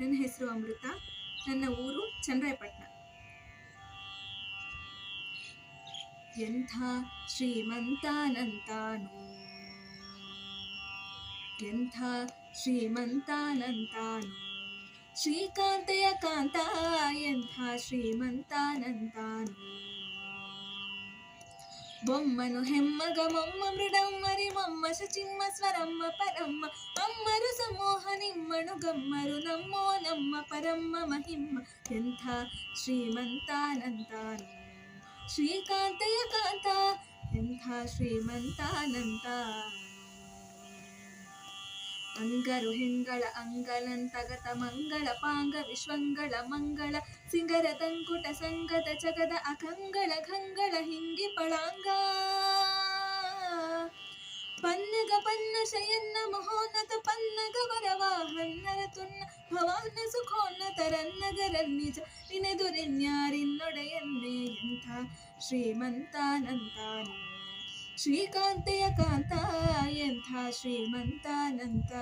ನನ್ನ ಹೆಸರು ಅಮೃತ. ನನ್ನ ಊರು ಚನ್ನರಾಯಪಟ್ಟಣ ಎಂಥ ಶ್ರೀಮಂತಾನಂತಾನು. ಎಂಥ ಶ್ರೀಮಂತಾನಂತಾನು. ಶ್ರೀಕಾಂತೆಯ ಕಾಂತ ಎಂಥ ಶ್ರೀಮಂತಾನಂತಾನು. బొమ్మను హెమ్మగ మమ్మ మృడమ్మరి మమ్మ శచిమ్మ స్వరమ్మ పరమ్మ. అమ్మరు సమోహనిమ్మను గమ్మరు నమ్మో నమ్మ పరమ్మ మహిమ్మ. ఎంత శ్రీమంతానంతాను శ్రీకాంతయ కాంత ఎంత శ్రీమంతానంత ಅಂಗರು ಹೆಂಗಳ ಅಂಗಲಂತಗತ ಮಂಗಳ ಪಾಂಗ ವಿಶ್ವಂಗಳ ಮಂಗಳ ಸಿಂಗರ ತಂಕುಟ ಸಂಗದ ಜಗದ ಅಕಂಗಳ ಖಂಗಳ ಹಿಂಗಿ ಪಳಾಂಗ. ಪನ್ನಗ ಪನ್ನ ಶಯನ್ನ ಮಹೋನ್ನತ ಪನ್ನಗ ವರವಾಹನ್ನರ ತುನ್ನ ಭವಾನ ಸುಖೋನ್ನತರನ್ನಗರನ್ನಿಜ ನಿನೆದುರಿನ್ಯಾರಿನ್ನೊಡೆಯನ್ನೇ ಎಂಥ ಶ್ರೀಮಂತಾನಂತಾನು ಶ್ರೀಕಾಂತೆಯ ಕಾಂತ, ಎಂಥ ಶ್ರೀಮಂತಾನಂತ.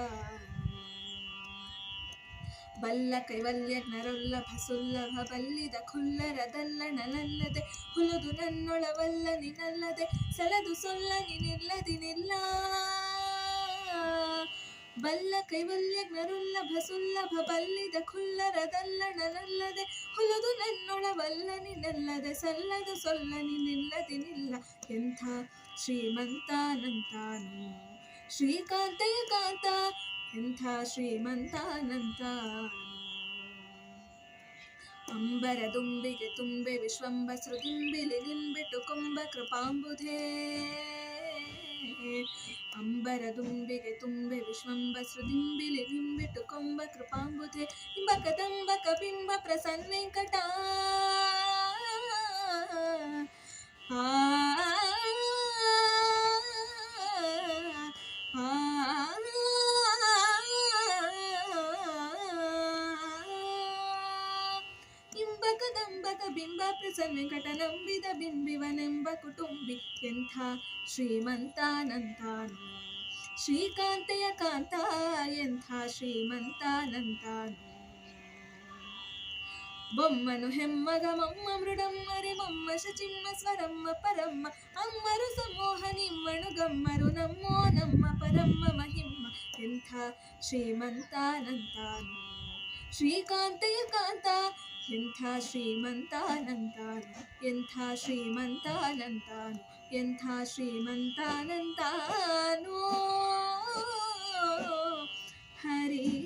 ಬಲ್ಲ ಕೈವಲ್ಯ ನರೊಲ್ಲ ಸುಲ್ಲಭ ಬಲ್ಲಿದ ಖುಲ್ಲರದಲ್ಲಣನಲ್ಲದೆ ಹುಲುದು ನನ್ನೊಳವಲ್ಲ ನಿನ್ನಲ್ಲದೆ, ಸಲದು ಸೊಲ್ಲ ನಿನಿಲ್ಲದಿ ನಿಲ್ಲ ಕೈವಲ್ಯ ಕೈವಲ್ಯಜ್ಞರುಲ್ಲಭ ಸುಲ್ಲಭ ಬಲ್ಲಿದ ಖುಲ್ಲರದಲ್ಲಣನಲ್ಲದೆ ಹುಲುದು ನನ್ನೊಳವಲ್ಲ ನಿನ್ನಲ್ಲದೆ ಸಲ್ಲದು ಸೊಲ್ಲ ನಿನಿಲ್ಲದಿ ನಿಲ್ಲ. ಎಂಥ ಶ್ರೀಮಂತಾನಂತಾನು. ಶ್ರೀಕಾಂತಯ ಕಾಂತ, ಎಂಥ ಶ್ರೀಮಂತಾನಂತ ಅಂಬರ ದುಂಬಿಗೆ ತುಂಬೆ ವಿಶ್ವಂಬ ಸೃದುಂಬಿಲಿ ನಿಂಬಿಟ್ಟು ಕುಂಬ ಕೃಪಾಂಬುಧೇ. ದುಂಬಿಗೆ ತುಂಬೆ ವಿಶ್ವಂಬ ಸೃದಿಂಬಿಲಿ ನಿಂಬಿಟ್ಟು ಕೊಂಬ ಕೃಪಾಂಬುಧೆ ಇಂಬ ಕದಂಬ ಕಬಿಂಬ ಪ್ರಸನ್ನ ಕಟ ಆ ಬಿಂಬ ಪ್ರಸನ್ನ ವೆಂಕಟ ನಂಬಿದ ಬಿಂಬಿವನೆಂಬ ಕುಟುಂಬಿ ಎಂಥ ಶ್ರೀಮಂತಾನಂತಾನು ಶ್ರೀಕಾಂತೆಯ ಕಾಂತ ಎಂಥ ಶ್ರೀಮಂತಾನಂತಾನು బొమ్మను హెమ్మగ మమ్మ మృడమ్మరి మమ్మ శచిమ్మ స్వరమ్మ పరమ్మ అమ్మరు సమోహ నిమ్మను గమ్మరు నమ్మో నమ్మ పరమ్మ మహిమ్మ ಎಂಥ ಶ್ರೀಮಂತಾನಂತಾನು ಶ್ರೀಕಾಂತೆಯ ಕಾಂತ ಎಂಥ ಶ್ರೀಮಂತಾನಂತಾನು ಎಂಥ ಶ್ರೀಮಂತಾನಂತಾನು ಎಂಥ ಶ್ರೀಮಂತಾನಂತಾನು Hari